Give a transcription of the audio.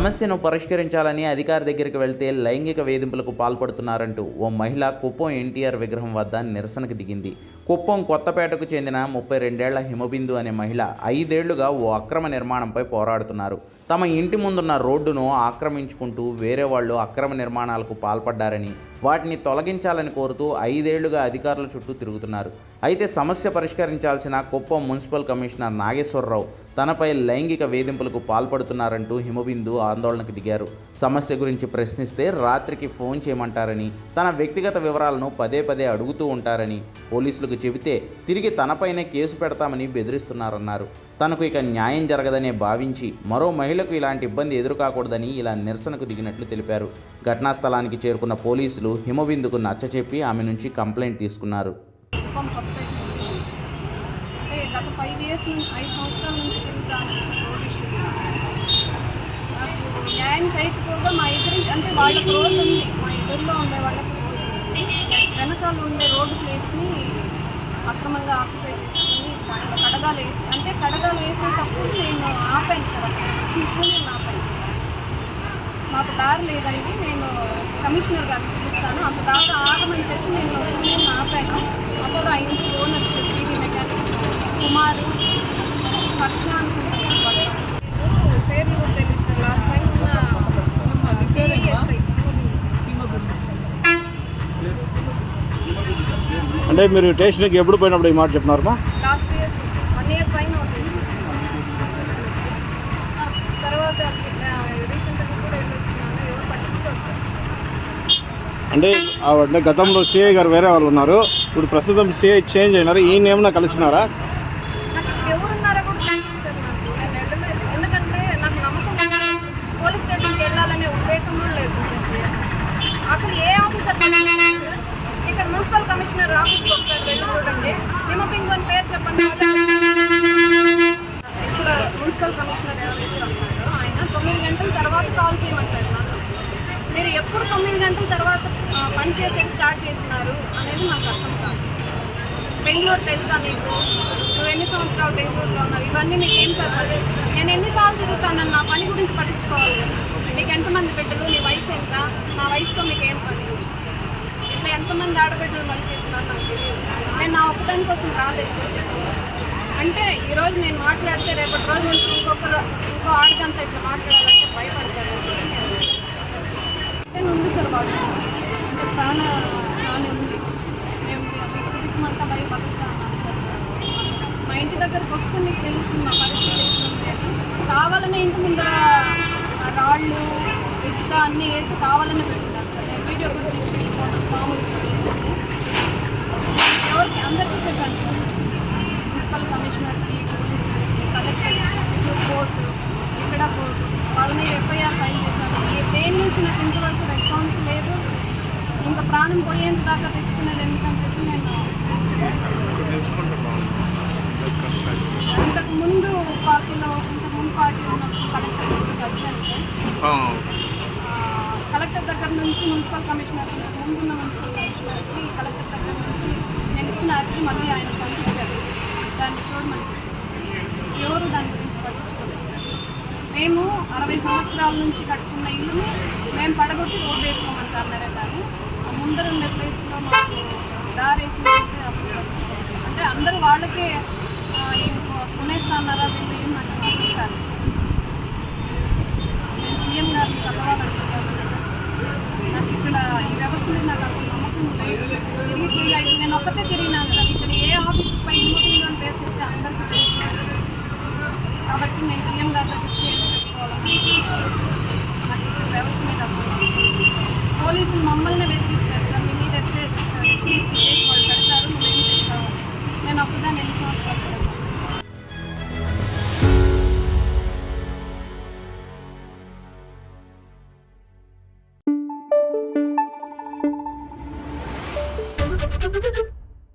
సమస్యను పరిష్కరించాలని అధికారి దగ్గరికి వెళ్తే లైంగిక వేధింపులకు పాల్పడుతున్నారంటూ ఓ మహిళ కుప్పం ఎన్టీఆర్ విగ్రహం వద్ద నిరసనకు దిగింది. కుప్పం కొత్తపేటకు చెందిన ముప్పై రెండేళ్ళ హిమబిందు అనే మహిళ ఐదేళ్ళుగా ఓ అక్రమ నిర్మాణంపై పోరాడుతున్నారు. తమ ఇంటి ముందున్న రోడ్డును ఆక్రమించుకుంటూ వేరే వాళ్ళు అక్రమ నిర్మాణాలకు పాల్పడ్డారని వాటిని తొలగించాలని కోరుతూ ఐదేళ్ళుగా అధికారుల చుట్టూ తిరుగుతున్నారు. అయితే సమస్య పరిష్కరించాల్సిన కుప్పం మున్సిపల్ కమిషనర్ నాగేశ్వరరావు తనపై లైంగిక వేధింపులకు పాల్పడుతున్నారంటూ హిమబిందు ఆందోళనకు దిగారు. సమస్య గురించి ప్రశ్నిస్తే రాత్రికి ఫోన్ చేయమంటారని తన వ్యక్తిగత వివరాలను పదే పదే అడుగుతూ ఉంటారని పోలీసులకు చెబితే తిరిగి తనపైనే కేసు పెడతామని బెదిరిస్తున్నారన్నారు. తనకు ఇక న్యాయం జరగదనే భావించి మరో మహిళకు ఇలాంటి ఇబ్బంది ఎదురుకాకూడదని ఇలా నిరసనకు దిగినట్లు తెలిపారు. ఘటనా స్థలానికి చేరుకున్న పోలీసులు హిమబిందుకు నచ్చచెప్పి ఆమె నుంచి కంప్లైంట్ తీసుకున్నారు. గత ఫైవ్ ఇయర్స్ నుంచి ఐదు సంవత్సరాల నుంచి నాకు న్యాయం చేయకపోగా మా ఎదురు అంటే వాళ్ళకి రోడ్డు ఉంది. మా ఎదురులో ఉండే వాళ్ళకి రోడ్డు ఉంది. వెనకాల ఉండే రోడ్డు ప్లేస్ని అక్రమంగా ఆక్యుపై చేసుకుని దాంట్లో కడగాలు వేసి అంటే కడగాలు వేసేటప్పుడు నేను ఆపాను సార్ అక్కడ. నేను వచ్చిన ఆపాను. మాకు దారి లేదండి. నేను కమిషనర్ గారిని పిలుస్తాను. అంత దారి ఆగమని చెప్పి నేను నేను ఆపాను. అప్పుడు ఆ ఇంటి owners TV mechanic Kumar Harsha అనుకుంటాను పేర్లు కూడా తెలియదు సార్. లాస్ట్ టైం ఉన్న అంటే మీరు స్టేషన్కి ఎప్పుడు పోయినప్పుడు ఈ మాట చెప్పినారమ్మా వన్ ఇయర్ పైన అవుతుంది తర్వాత రీసెంట్గా కూడా వెళ్ళొచ్చున్నాను ఎవరు పట్టించుకోరు సార్. అంటే ఆ అంటే గతంలో సిఐ గారు వేరే వాళ్ళు ఉన్నారు. ఇప్పుడు ప్రస్తుతం సిఐ చేంజ్ అయినారు. ఈయన ఏమన్నా కలిసినారా? అసలు ఏ ఆఫీసర్? ఇక్కడ మున్సిపల్ కమిషనర్ ఆఫీస్కి ఒకసారి వెళ్ళి చూడండి. అని పేరు చెప్పండి ఇక్కడ మున్సిపల్ కమిషనర్ ఎవరైతే ఉన్నారో ఆయన తొమ్మిది గంటల తర్వాత కాల్ చేయమంటాడు నాకు. మీరు ఎప్పుడు తొమ్మిది గంటల తర్వాత పని చేసేది స్టార్ట్ చేసినారు అనేది నాకు అర్థం కాదు. బెంగళూరు తెలుసా నీకు నువ్వు ఎన్ని సంవత్సరాలు బెంగళూరులో ఉన్నావు? ఇవన్నీ మీకు ఏం సరిపడలేదు నేను ఎన్నిసార్లు తిరుగుతానని నా పని గురించి పట్టించుకోవాలి మీకు ఎంతమంది బిడ్డలు? నీ వయసు ఎంత? నా వయసుతో మీకు ఏం పని? ఇట్లా ఎంతమంది ఆడబిడ్డలు మళ్ళీ చేసినారు నాకు తెలియదు. నేను నా ఒక్కదాని కోసం రాలేదు అంటే ఈరోజు నేను మాట్లాడితే రేపటి రోజు నుంచి ఇంకొకరు ఇంకో ఆడదంతా ఇట్లా మాట్లాడాలి భయపడతారు అంటే ఉంది సార్ వాడి నుంచి అంటే ప్రాణ హాని ఉంది మేము బిక్కు బిక్కుమంతా భయ సార్ మా ఇంటి దగ్గరకు వస్తే మీకు తెలుస్తుంది మా పరిస్థితి ఎట్లుంది అని కావాలనే ఇంటి ముందర రాళ్ళు ఇసుక అన్నీ వేసి కావాలని పెట్టున్నారు సార్ నేను వీడియో కూడా తీసి పెట్టుకోవడం మామూలుగా లేదండి ఎవరికి అందరికీ చెప్పాను సార్ మున్సిపల్ కమిషనర్కి పోలీసులకి కలెక్టర్కి చిత్తూరు కోర్టు ఇక్కడ కోర్టు వాళ్ళ మీద ఎఫ్ఐఆర్ ఫైల్ చేశాను ఏ దేని నుంచి నాకు ఇంతవరకు రెస్పాన్స్ లేదు. ఇంకా ప్రాణం పోయేంత దాకా తెచ్చుకునేది ఎందుకని చెప్పి నేను ఇంతకు ముందు పార్టీలో ఇంతకు ముందు పార్టీ ఉన్నప్పుడు కలెక్టర్ కలిశాను సార్. కలెక్టర్ దగ్గర నుంచి మున్సిపల్ కమిషనర్ ముందున్న మున్సిపల్ కమిషనర్కి కలెక్టర్ దగ్గర నుంచి నేను ఇచ్చిన అర్జీ మళ్ళీ ఆయన పంపించారు. దాన్ని చూడమని చెప్పి ఎవరు దాని గురించి సార్ మేము అరవై సంవత్సరాల నుంచి కట్టుకున్న ఇల్లుని మేము పడగొట్టి రోడ్డు వేసుకోమంటున్నారే కానీ ఆ ముందర ఉండే ప్లేస్లో మాకు దారేసినట్టు అసలు అంటే అందరూ వాళ్ళకే కొనేస్తా ఏం కొనేస్తాన్నారా వీళ్ళు ఏం నాకు అర్థం కాలేదు సార్ నేను సీఎం గారిని కలవాలనుకుంటున్నాను సార్. నాకు ఇక్కడ ఈ వ్యవస్థ మీద నాకు అసలు నమ్మకం లేదు. తిరిగి తిరిగి అయితే నేను ఒక్కతే తిరిగినాను సార్ ఇక్కడ ఏ ఆఫీస్ పై ఇన్మోటింగ్ అని పేరు చెప్తే అందరికీ తెలుసు. కాబట్టి నేను సీఎం గారి పోలీసులు మమ్మల్ని వెతికి